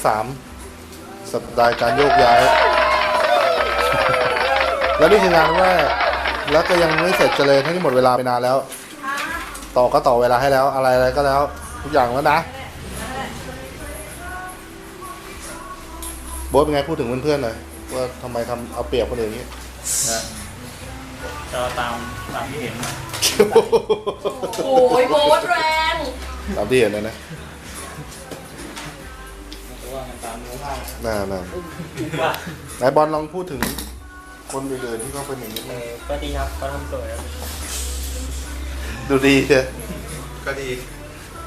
ที่สามสัปดาห์การโยกย้าย แล้วนี่คืองานแรกแล้วก็ยังไม่เสร็จเลยทั้งที่หมดเวลาไปนานแล้ว ต่อก็ต่อเวลาให้แล้วอะไรอะไรก็แล้ว ทุกอย่างแล้วนะโบ๊ทเป็นไงพูดถึงเพื่อนๆหน่อยว่าทำไมทำเอาเปรียบคนอื่นอย่างนี้นะก็ตามตามที่เห็นนะโอ้ยโบทแรง ตามที่เห็นเลยนะเพราะว่ามั นตามเนื้อผ้าน่าน่าว่าไหนบอลลองพูดถึงคนอื่นๆที่เขาเป็นอย่างนี้เออก็ดีครับก็ทำสวยครับดูดีเชียวก็ดี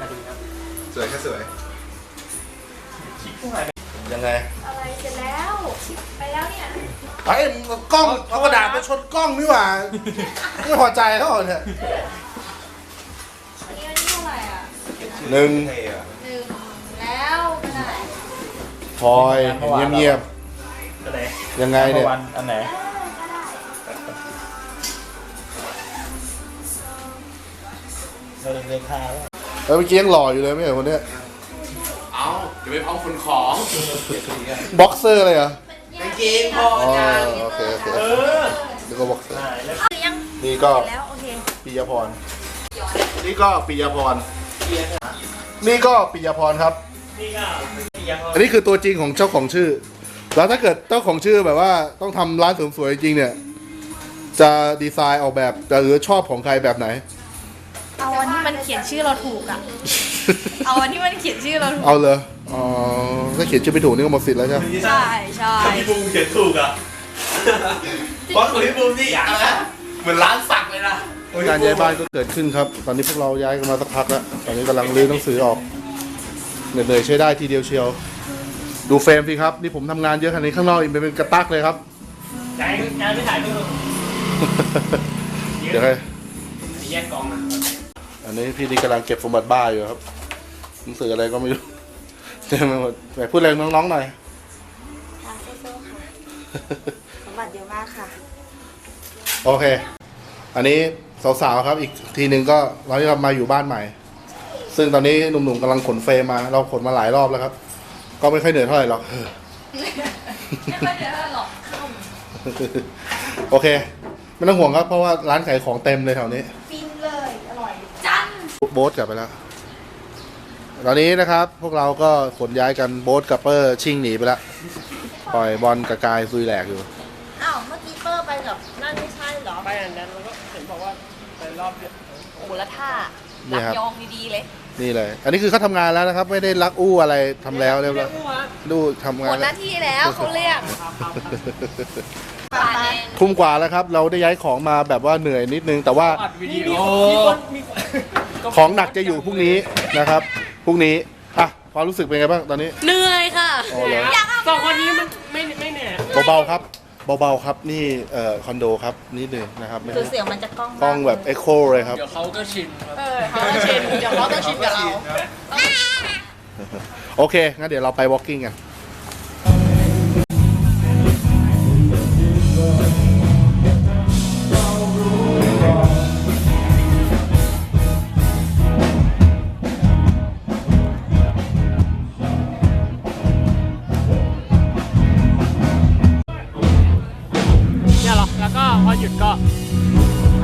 ก็ดีครับสวยแค่สวย ยังไง อะไรเสร็จแล้ว ไปแล้วเนี่ย ไอ้มึงกล้องเอากระดาษไปชนกล้องนี่หว่าไม่พอใจเขาเหรอเนี่ยอันนี้อันนี้เท่าไหร่อะหนึ่ง เท่อะ พลอยเงียบก็ไหนๆยังไงเนี่ยวันอันไหนเออก็ได้เราเดินทางเออเมื่อกี้ยังหล่ออยู่เลยไม่เหรอคนเนี้ยเอาเดี๋ยวไปพร้อมคนของบ็อกเซอร์เลยเหรอกางเกงพออ๋อโอเคโอเคเออนี่ก็บ็อกเซอร์ได้แล้วเอาหรือยังนี่ก็แล้วโอเคปิยพรนี่ก็ปิยพรนี่ก็ปิยพรครับ นี่ก็พี่ยังอันนี้คือตัวจริงของเจ้าของชื่อ แล้วถ้าเกิดเจ้าของชื่อแบบว่าต้องทำร้านเสริมสวยจริงๆเนี่ย จะดีไซน์ออกแบบจะหรือชอบของใครแบบไหน เอาอันที่มันเขียนชื่อเราถูกอะ เอาอันที่มันเขียนชื่อเราถูกเอาเลยอ๋อถ้าเขียนชื่อไม่ถูกนี่ก็หมดสิทธิ์แล้วใช่ไหมใช่ใช่พี่บูมเขียนถูกอะเพราะคนที่บูมนี่อะไรนะเหมือนร้านสักเลยนะ การย้ายบ้านก็เกิดขึ้นครับ ตอนนี้พวกเราย้ายกันมาสักพักแล้ว ตอนนี้กำลังรื้อหนังสือออก เหนื่อยๆใช้ได้ทีเดียวเชียว ดูเฟรมสิครับ นี่ผมทำงานเยอะขนาดนี้ข้างนอกอีกเป็นกระตักเลยครับย้ายย้ายไปถ่ายรูปเดี๋ยวให้แยกกองนะอันนี้พี่นี่กำลังเก็บสมบัติบ้าอยู่ครับหนังสืออะไรก็ไม่รู้เต็มไปหมดไหนพูดอะไรน้องๆหน่อยค่ะสู้ๆค่ะสมบัติเยอะมากค่ะ โอเค อันนี้สาวๆครับอีกทีหนึ่งก็เราที่เรามาอยู่บ้านใหม่ ซึ่งตอนนี้หนุ่มๆกำลังขนเฟรมมา เราขนมาหลายรอบแล้วครับ ก็ไม่ค่อยเหนื่อยเท่าไหร่หรอก ไม่ค่อยเยอะหรอกเข้าโอเค ไม่ต้องห่วงครับ เพราะว่าร้านขายของเต็มเลยแถวนี้ ฟินเลย อร่อย จันโบ๊ทกลับไปแล้ว ตอนนี้นะครับ พวกเราก็ขนย้ายกันโบ๊ทกับเปอร์ชิ่งหนีไปแล้วปล่อยบอลกับกายซุยแหลกอยู่ อ้าวเมื่อกี้เปอร์ไปกับนั่นไม่ใช่เหรอไปอันนั้นแล้วก็เห็นบอกว่าไปรอบเดียวโอ้โหแล้วท่า นี่รัครับ ยองดีๆเลยนี่เลย อันนี้คือเขาทำงานแล้วนะครับ ไม่ได้รักอู้อะไรทำแล้วเรียบร้อยดูทำหงามนดหแล้ว น้าที่แล้วเขาเรียกปาเองทุ่มกว่าแล้วครับ เราได้ย้ายของมาแบบว่าเหนื่อยนิดนึง แต่ว่าอัดวิดีโอของหนักจะอยู่พรุ่งนี้นะครับพรุ่งนี้อะความรู้สึกเป็นไงบ้างตอนนี้เหนื่อยค่ะ อ๋อเหรออยากเอาสองคนนี้มันไม่ไม่เหนื่อยเบาๆครับ เบาๆครับนี่เอ่อคอนโดครับนิดหนึงนะครับไม่คือได้เสียงมันจะกล้องกล้องแบบเอ็กโคเลยครับ เดี๋ยวเขาก็ชินครับ เออเขาต้องชินเดี๋ยวเขาต้องชินกับเรา โอเคงั้นเดี๋ยวเราไป walking กัน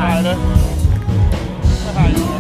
ถ่ายเลยถ่ายอยู่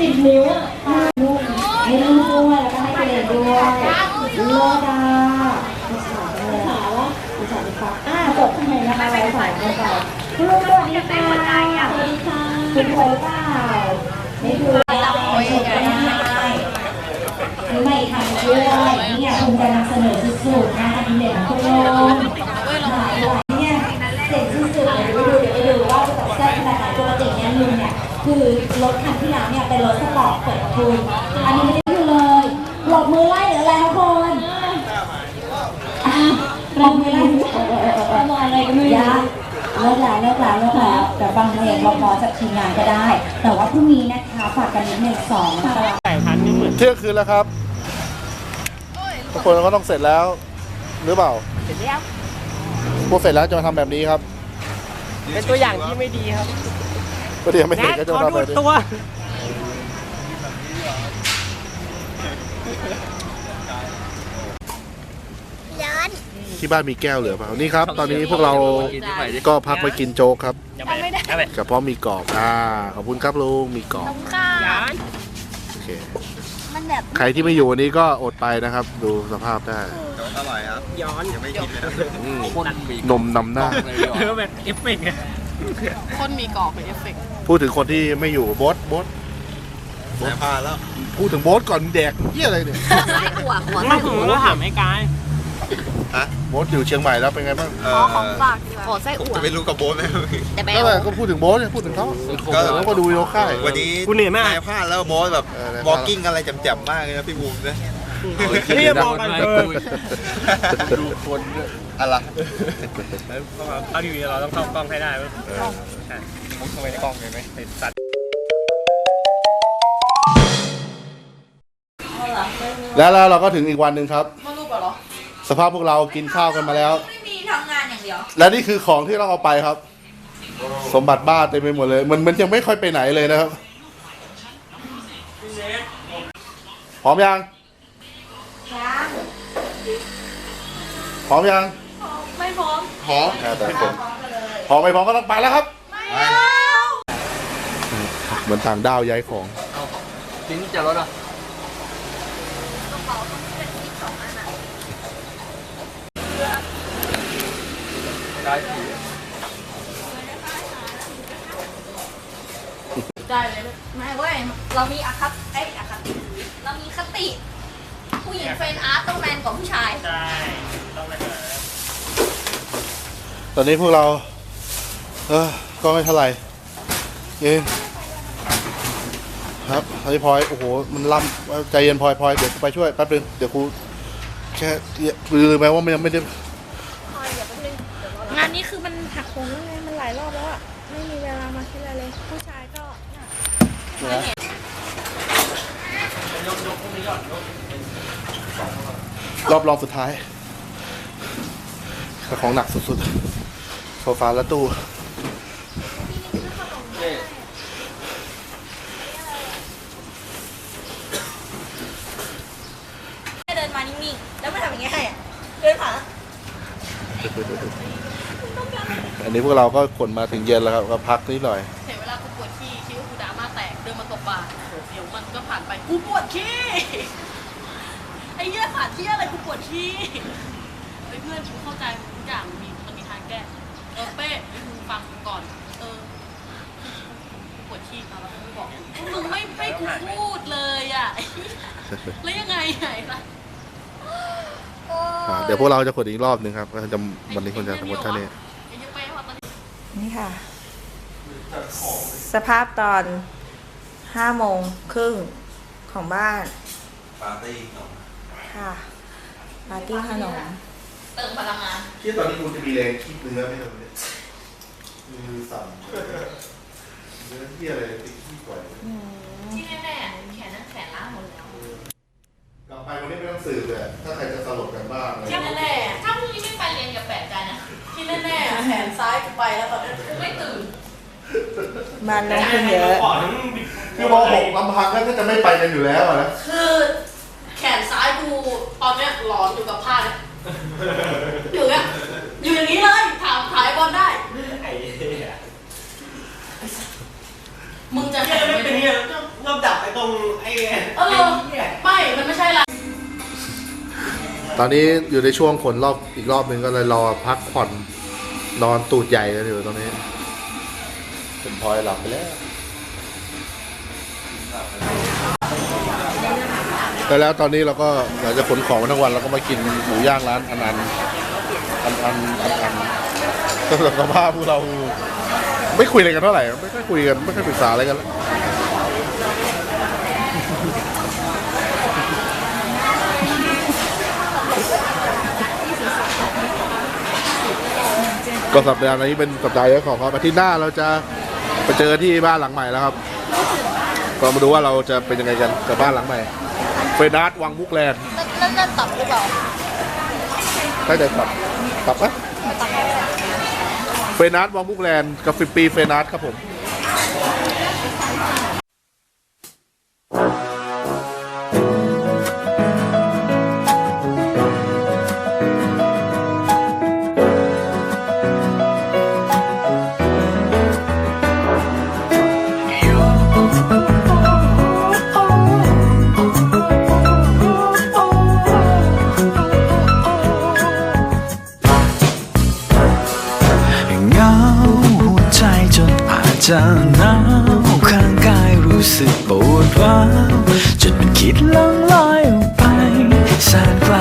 ติดนิ้วอะลูกให้ลูกด้วยแล้วก็ให้ตัวเองด้วยโลดาภาษาอะไรภาษาละภาษาดีครับอ่าจบข้างในนะคะเราสายกันไปคุณลุงสวัสดีค่ะสวัสดีค่ะคุณป่วยหรือเปล่าไม่ป่ รถสปอร์ตเปิดประทุนอันนี้ไม่ได้อยู่เลยหลบมือไล่หรืออะไรคะคุณอะหลบมือไล่อะไรก็ไม่รู้เลิกแล้วเลิกแล้วเลิกแล้วแต่ฟังเพลงรอๆจากทีมงานก็ได้ แต่ว่าพรุ่งนี้นะคะฝากกันนิดหนึ่งสองตลาดแต่พันนี่เที่ยงคืนแล้วครับ ทุกคนก็ต้องเสร็จแล้ว หรือเปล่าเสร็จแล้วพวกเสร็จแล้วจะมาทำแบบนี้ครับเป็นตัวอย่างที่ไม่ดีครับก็เดี๋ยวไม่เสร็จก็จะขอมาทำดูแบบนี้ ตัว ที่บ้านมีแก้วเหลือเปล่า นี่ครับ ตอนนี้พวกเราก็พักไปกินโจ๊กครับจะไม่ได้กับเพราะมีกรอบอ่าขอบคุณครับลุงมีกรอบค่ะย้านโอเคมันแบบใครที่ไม่อยู่วันนี้ก็อดไปนะครับ ดูสภาพได้อร่อยครับ ย้อนยังไม่กินเลยนะอืมคนมีนมนำหน้าเออแบบเอฟเฟกต์ไงคนมีกรอบเป็นเอฟเฟกต์พูดถึงคนที่ไม่อยู่โบอสโบอ สแพ้พลาดแล้วพูดถึงโบอสก่อนแดกเยี่ยอะไรเนี่ยหัวหัวมาถึงแล้วถามไอ้กายโบอสอยู่เชียงใหม่แล้วเป็นไงบ้างเอขออของฝากดีกว่าขอไส้อั่วจะไม่รู้กับโบ๊ทไหมแต่แบก็ลเลยก็พูดถึงโบอสเนี่ยพูดถึงเขาก็แล้วก็ดูวิดีโอค่ายวันนี้กูเหนื่อยมากนายพลาดแล้วโบ๊ทแบบเออได้พลาดวอล์กิ้งอะไรแจ่มๆมากเลยนะพี่บูมนะนี่จะบอกกันเออดูคนอะไรเอาทีวีเราต้องเข้ากล้องให้ได้เว้ยใช่มุดเข้าไปในกล้องเลยไหมไอ้สัตว์ แล้วแล้วเราก็ถึงอีกวันหนึ่งครับ มารูปเหรอสภาพพวกเรากินข้าวกันมาแล้ว ไม่มีทำงานอย่างเดียวและนี่คือของที่เราเอาไปครับ สมบัติบ้านเต็มไปหมดเลยมันมันยังไม่ค่อยไปไหนเลยนะครับพร้อมยังพร้อมยังไม่พร้อมพร้อมแต่คนพร้อมไม่พร้อมก็ต้องไปแล้วครับเหมือนต่างดาวย้ายของทิ้งจะรถอะ ได้เลยไม่เว้ยเรามีอคติไอ้ยอคติเรามีคติ ผู้หญิงเฟรนอาร์ตต้องแมนกว่าผู้ชาย ใช่ต้องไปหาตอนนี้พวกเรา เออก็ไม่เท่าไหร่เอง ครับตอนนี้พลอยโอ้โหมันล่ำใจเย็นพลอยพลอยเดี๋ยวกูไปช่วยแป๊บนึงเดี๋ยวกูแค่ลืมไปว่ามันยังไม่ได้งานนี้คือมันหักโหมแล้วไงมันหลายรอบแล้วอะไม่มีเวลามาคิดอะไรเลย ผู้ชายก็น่ะรอบรองสุดท้ายแต่ของหนักสุดๆโซฟาและตู้ เดินมานิ่งๆ แล้วมาทำอย่างเงี้ยให้อะเดินผ่าน อันนี้พวกเราก็ขนมาถึงเย็นแล้วครับก็พักนิดหน่อย เห็นเวลากูปวดขี้คิดว่ากูดราม่าแตกเดินมาตบบ่าโอ้โหเดี๋ยวมันก็ผ่านไปกูปวดขี้ไอ้เหี้ยผ่านที่อะไรกูปวดขี้เฮ้ยเพื่อนกูเข้าใจทุกอย่างมีมันมีทางแก้เออเป้มึงฟังกูก่อน เออกูปวดขี้เอาแล้วมึงบอกมึงไม่ให้กูพูดเลยอะแล้วยังไงไงล่ะ อ่าเดี๋ยวพวกเราจะขนอีกรอบหนึ่งครับก็จะวันนี้คนจะทั้งหมดเท่านี้ไอ้เหี้ยเป้ว่าตอนนี้นี่ค่ะ สภาพตอนห้าโมงครึ่งของบ้าน ปาร์ตี้ค่ะปาร์ตี้ขนมเติมพลังงานที่ตอนนี้กูจะมีแรงคิดเนื้อไม่ทำเลยมือสั่นเนื้อที่อะไรติดที่ปล่อยที่แน่ๆแขนนั่นแขนล้างหมดแล้ว กลับไปวั นนี้ไม่ต้องสืบเลยถ้าใครจะสลบกันบ้างอะไรที่แน่ๆถ้าพรุ่งนี้ไม่ไปเรียนอย่าแปลกใจนะที่แน่ๆแขนซ้ายกูไปแล้วตอนนี้กูไม่ตื่นบ้านลงทุนเยอะคือมหกลำพังก็จะไม่ไปกันอยู่แล้วอะนะคือแขนซ้ายกูตอนเนี้ยหลอนอยู่กับผ้าเนี่ยอยู่เนี่ยอยู่อย่างนี้เลยถามถ่ายบอลได้มึงจะเฮียไม่เป็นเฮียเราดับไอ้ตรงไอ้ ตอนนี้อยู่ในช่วงขนรอบอีกรอบหนึ่งก็เลยรอพักผ่อนนอนตูดใหญ่กันอยู่ตรงนี้เป็นพลอยหลับไปแล้วแต่แล้วตอนนี้เราก็หลังจากขนของมาทั้งวันเราก็มากินหมูย่างร้านอันอันอันอันอันอันสำหรับสภาพพวกเรา ไม่คุยอะไรกันเท่าไหร่ ไม่ค่อยคุยกัน ไม่ค่อยปรึกษาอะไรกันแล้ว ก็สัปดาห์นี้เป็นสัปดาห์แรกของครับอาทิตย์หน้าเราจะไปเจอที่บ้านหลังใหม่แล้วครับ ก็มาดูว่าเราจะเป็นยังไงกันกับบ้านหลังใหม่เฟรนัสวังมุกแลนด์นั่นนั่นตับหรือเปล่าได้ใจตับตับปะเฟรนัสวังมุกแลนด์กับฟิปีเฟรนัสครับผม จะหนาวข้างกายรู้สึกปวดร้าวจนมันคิดล่องลอยออกไปแสนไกล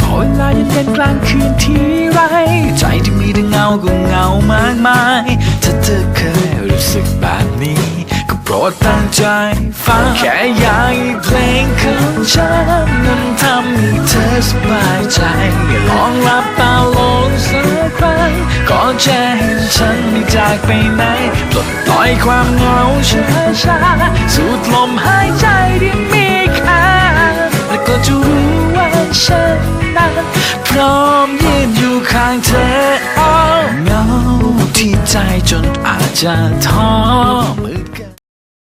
พอเวลาเย็นกลางคืนที่ไร ใจที่มีแต่เงาก็เหงามากมาย ถ้าเธอเคยรู้สึกแบบนี้ ก็โปรดตั้งใจฟังแค่อยากให้เพลงของฉันนั้นทำให้เธอสบายใจลองหลับตาลงสักครั้ง ก่อนจะเห็นฉันไม่จากไปไหนปลดปล่อยความเหงาช้าช้าสูดลมหายใจที่มีค่าแล้วก็จะรู้ว่าฉันนั้นพร้อมยืนอยู่ข้างเธอเหงาที่ใจจนอาจจะท้อ